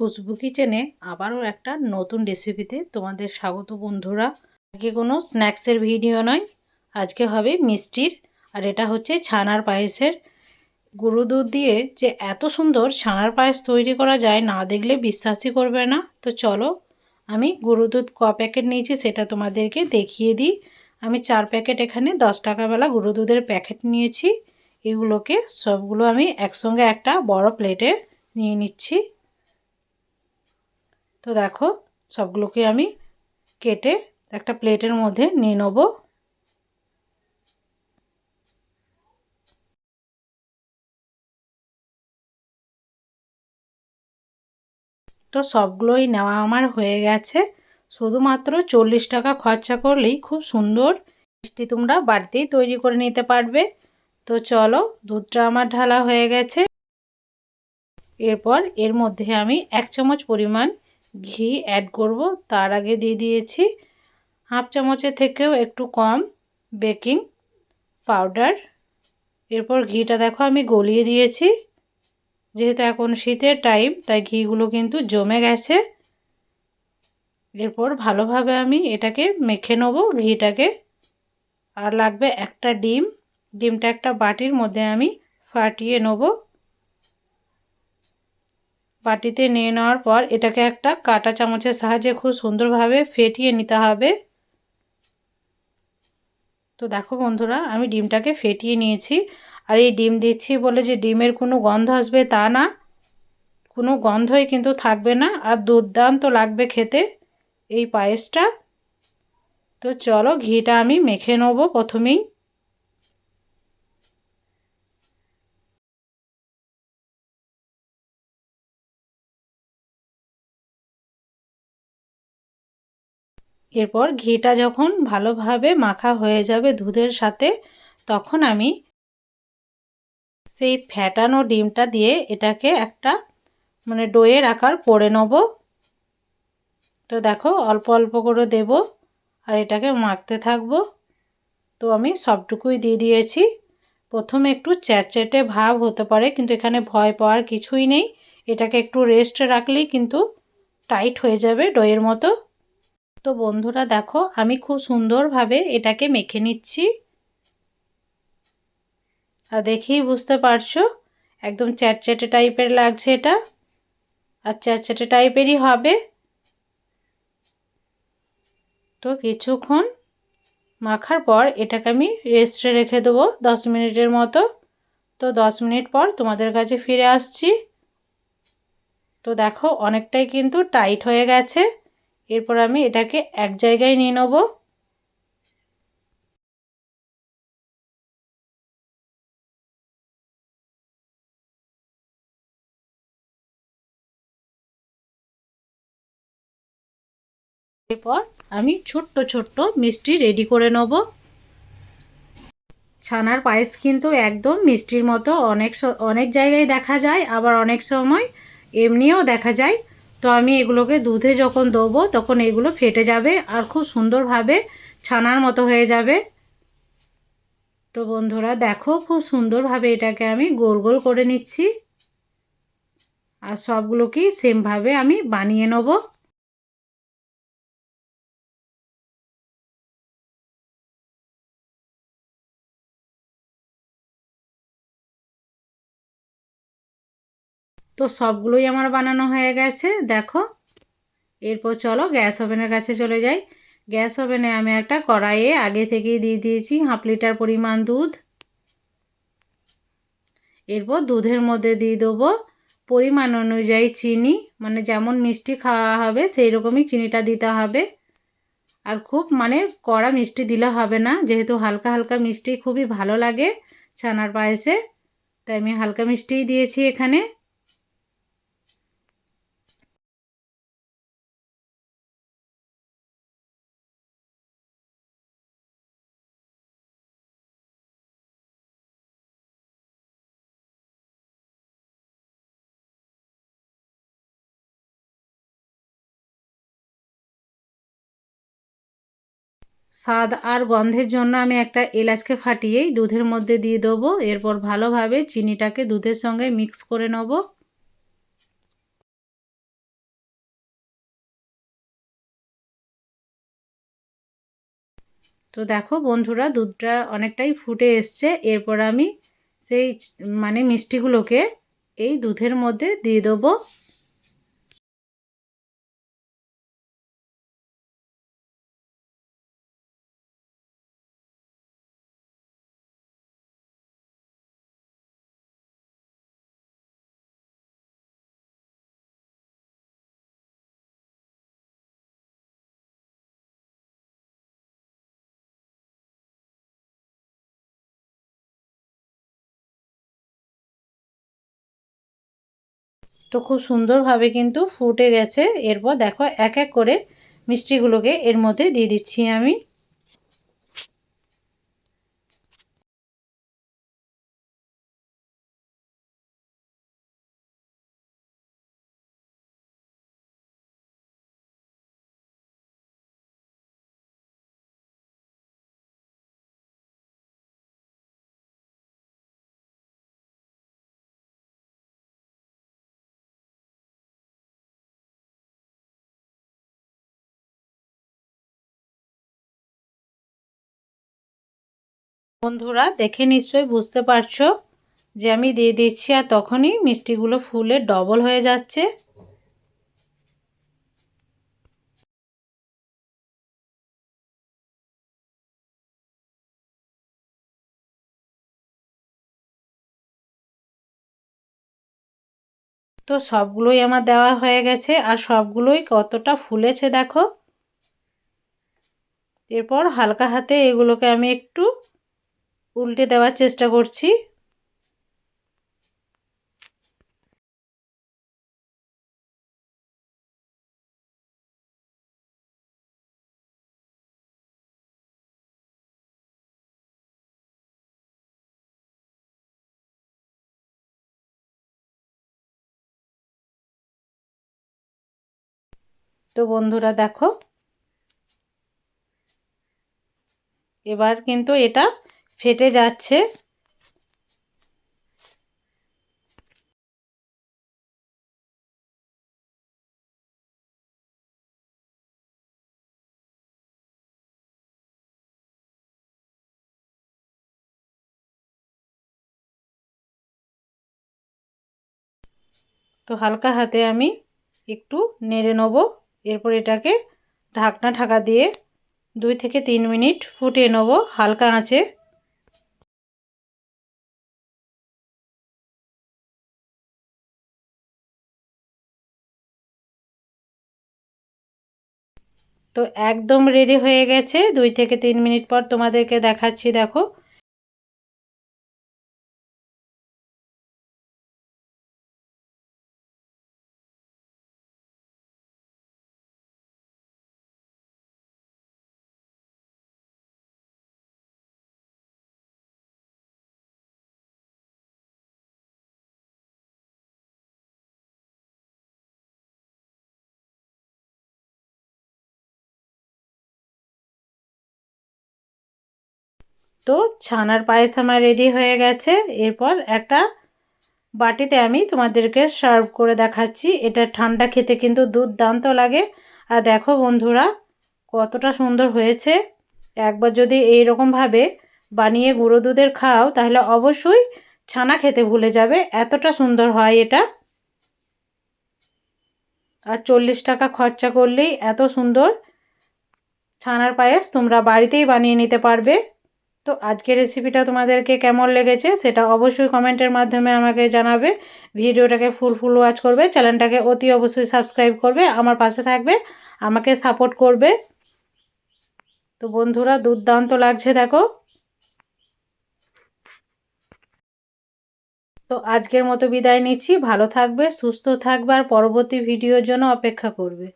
খুশবু কিচেনে আবারও একটা নতুন রেসিপিতে তোমাদের স্বাগত বন্ধুরা। আজকে কোনো স্ন্যাক্সের ভিডিও নয়, আজকে হবে মিষ্টির, আর এটা হচ্ছে ছানার পায়েসের। গুঁড়ো দুধ দিয়ে যে এত সুন্দর ছানার পায়েস তৈরি করা যায় না দেখলে বিশ্বাসই করবে না। তো চলো, আমি গুঁড়ো দুধ ক প্যাকেট নিয়েছি, সেটা তোমাদেরকে দেখিয়ে দিই। আমি চার প্যাকেট এখানে দশ টাকাবেলা গুঁড়ো দুধের প্যাকেট নিয়েছি। এগুলোকে সবগুলো আমি একসঙ্গে একটা বড় প্লেটে নিয়ে নিচ্ছি। তো দেখো, সবগুলোকে আমি কেটে একটা প্লেটের মধ্যে নিয়ে নেব। তো সবগুলোই নেওয়া আমার হয়ে গেছে। শুধুমাত্র চল্লিশ টাকা খরচা করলেই খুব সুন্দর। মিষ্টি তোমরা বাড়িতেই তৈরি করে নিতে পারবে। তো চলো, দুধটা আমার ঢালা হয়ে গেছে। এরপর এর মধ্যে আমি এক চামচ পরিমাণ ঘি অ্যাড করব। তার আগে দিয়ে দিয়েছি হাফ চামচের থেকেও একটু কম বেকিং পাউডার এরপর ঘিটা দেখো আমি গলিয়ে দিয়েছি। যেহেতু এখন শীতের টাইম তাই ঘিগুলো কিন্তু জমে গেছে। এরপর ভালোভাবে আমি এটাকে মেখে নেব ঘিটাকে। আর লাগবে একটা ডিম। ডিমটা একটা বাটির মধ্যে আমি ফাটিয়ে নেব। বাটিতে নিয়ে নেওয়ার পর এটাকে একটা কাটা চামচের সাহায্যে খুব সুন্দরভাবে ফেটিয়ে নিতে হবে। তো দেখো বন্ধুরা, আমি ডিমটাকে ফেটিয়ে নিয়েছি। আর এই ডিম দিচ্ছি বলে যে ডিমের কোনো গন্ধ আসবে তা না। কোনো গন্ধই কিন্তু থাকবে না। আর দুর্দান্ত লাগবে খেতে এই পায়েসটা। তো চলো ঘিটা আমি মেখে নেব প্রথমেই। এরপর ঘিটা যখন ভালোভাবে মাখা হয়ে যাবে দুধের সাথে, তখন আমি সেই ফ্যাটানো ডিমটা দিয়ে এটাকে একটা মানে ডোয়ের আকার করে নেব। তো দেখো, অল্প অল্প করে দেব আর এটাকে মাখতে থাকব। তো আমি সবটুকুই দিয়ে দিয়েছি। প্রথমে একটু চ্যাটচ্যাটে ভাব হতে পারে, কিন্তু এখানে ভয় পাওয়ার কিছুই নেই। এটাকে একটু রেস্ট রাখলেই কিন্তু টাইট হয়ে যাবে ডোয়ের মতো। তো বন্ধুরা দেখো, আমি খুব সুন্দরভাবে এটাকে মেখে নিচ্ছি। আর দেখেই বুঝতে পারছ, একদম চ্যাটচ্যাটে টাইপের লাগছে এটা। আর চ্যাটচ্যাটে টাইপেরই হবে। তো কিছুক্ষণ মাখার পর এটাকে আমি রেস্টে রেখে দেবো দশ মিনিটের মতো। তো দশ মিনিট পর তোমাদের কাছে ফিরে আসছি। তো দেখো, অনেকটাই কিন্তু টাইট হয়ে গেছে। এরপর আমি এটাকে এক জায়গায় নিয়ে নেব। এরপর আমি ছোট্ট ছোট্ট মিষ্টি রেডি করে নেব। ছানার পায়েস কিন্তু একদম মিষ্টির মতো অনেক অনেক জায়গায় দেখা যায়, আবার অনেক সময় এমনিও দেখা যায় তো আমি এগুলোকে দুধে যখন দেবো, তখন এগুলো ফেটে যাবে আর খুব সুন্দরভাবে ছানার মতো হয়ে যাবে। তো বন্ধুরা, দেখো খুব সুন্দরভাবে এটাকে আমি গোল গোল করে নিচ্ছি। আর সবগুলোকেই সেমভাবে আমি বানিয়ে নেব। তো সবগুলোই আমার বানানো হয়ে গেছে, দেখো। এরপর চলো গ্যাস ওভেনের কাছে চলে যাই। গ্যাস ওভেনে আমি একটা কড়াইয়ে আগে থেকেই দিয়ে দিয়েছি হাফ লিটার পরিমাণ দুধ। এরপর দুধের মধ্যে দিয়ে দেবো পরিমাণ অনুযায়ী চিনি মানে যেমন মিষ্টি খাওয়া হবে সেই রকমই চিনিটা দিতে হবে। আর খুব মানে কড়া মিষ্টি দিলে হবে না, যেহেতু হালকা হালকা মিষ্টি খুবই ভালো লাগে ছানার পায়েসে, তাই আমি হালকা মিষ্টিই দিয়েছি এখানে। স্বাদ আর গন্ধের জন্য আমি একটা এলাচকে ফাটিয়েই দুধের মধ্যে দিয়ে দেবো। এরপর ভালোভাবে চিনিটাকে দুধের সঙ্গে মিক্স করে নেব। তো দেখো বন্ধুরা, দুধটা অনেকটাই ফুটে এসছে। এরপর আমি সেই মানে মিষ্টিগুলোকে এই দুধের মধ্যে দিয়ে দেবো। তো খুব সুন্দরভাবে কিন্তু ফুটে গেছে। এরপর দেখো এক এক করে মিষ্টিগুলোকে এর মধ্যে দিয়ে দিচ্ছি আমি। বন্ধুরা, দেখে নিশ্চয়ই বুঝতে পারছ যে আমি দিয়ে দিচ্ছি আর তখনই মিষ্টিগুলো ফুলে ডবল হয়ে যাচ্ছে। তো সবগুলোই আমার দেওয়া হয়ে গেছে আর সবগুলোই কতটা ফুলেছে দেখো। এরপর হালকা হাতে এগুলোকে আমি একটু উল্টে দেওয়ার চেষ্টা করছি। তো বন্ধুরা দেখো এবার কিন্তু এটা ফেটে যাচ্ছে। তো হালকা হাতে আমি একটু নেড়ে নেব। এরপর এটাকে ঢাকনা ঢাকা দিয়ে দুই থেকে তিন মিনিট ফুটিয়ে নেব হালকা আঁচে। তো একদম রেডি হয়ে গেছে। দুই থেকে তিন মিনিট পর তোমাদেরকে দেখাচ্ছি দেখো। তো ছানার পায়েস আমার রেডি হয়ে গেছে। এরপর একটা বাটিতে আমি তোমাদেরকে সার্ভ করে দেখাচ্ছি। এটা ঠান্ডা খেতে কিন্তু দুর্দান্ত লাগে। আর দেখো বন্ধুরা, কতটা সুন্দর হয়েছে। একবার যদি এই রকমভাবে বানিয়ে গুঁড়ো দুধের খাও, তাহলে অবশ্যই ছানা খেতে ভুলে যাবে। এতটা সুন্দর হয় এটা। আর চল্লিশ টাকা খরচা করলেই এত সুন্দর ছানার পায়েস তোমরা বাড়িতেই বানিয়ে নিতে পারবে। তো আজকের রেসিপিটা তোমাদেরকে কেমন লেগেছে সেটা অবশ্যই কমেন্টের মাধ্যমে আমাকে জানাবে। ভিডিওটাকে ফুল ফুল ওয়াচ করবে চ্যানেলটাকে অতি অবশ্যই সাবস্ক্রাইব করবে, আমার পাশে থাকবে, আমাকে সাপোর্ট করবে। তো বন্ধুরা, দুর্দান্ত লাগছে, দেখো। তো আজকের মতো বিদায় নিচ্ছি, ভালো থাকবে, সুস্থ থাকবে, আর পরবর্তী ভিডিওর জন্য অপেক্ষা করবে।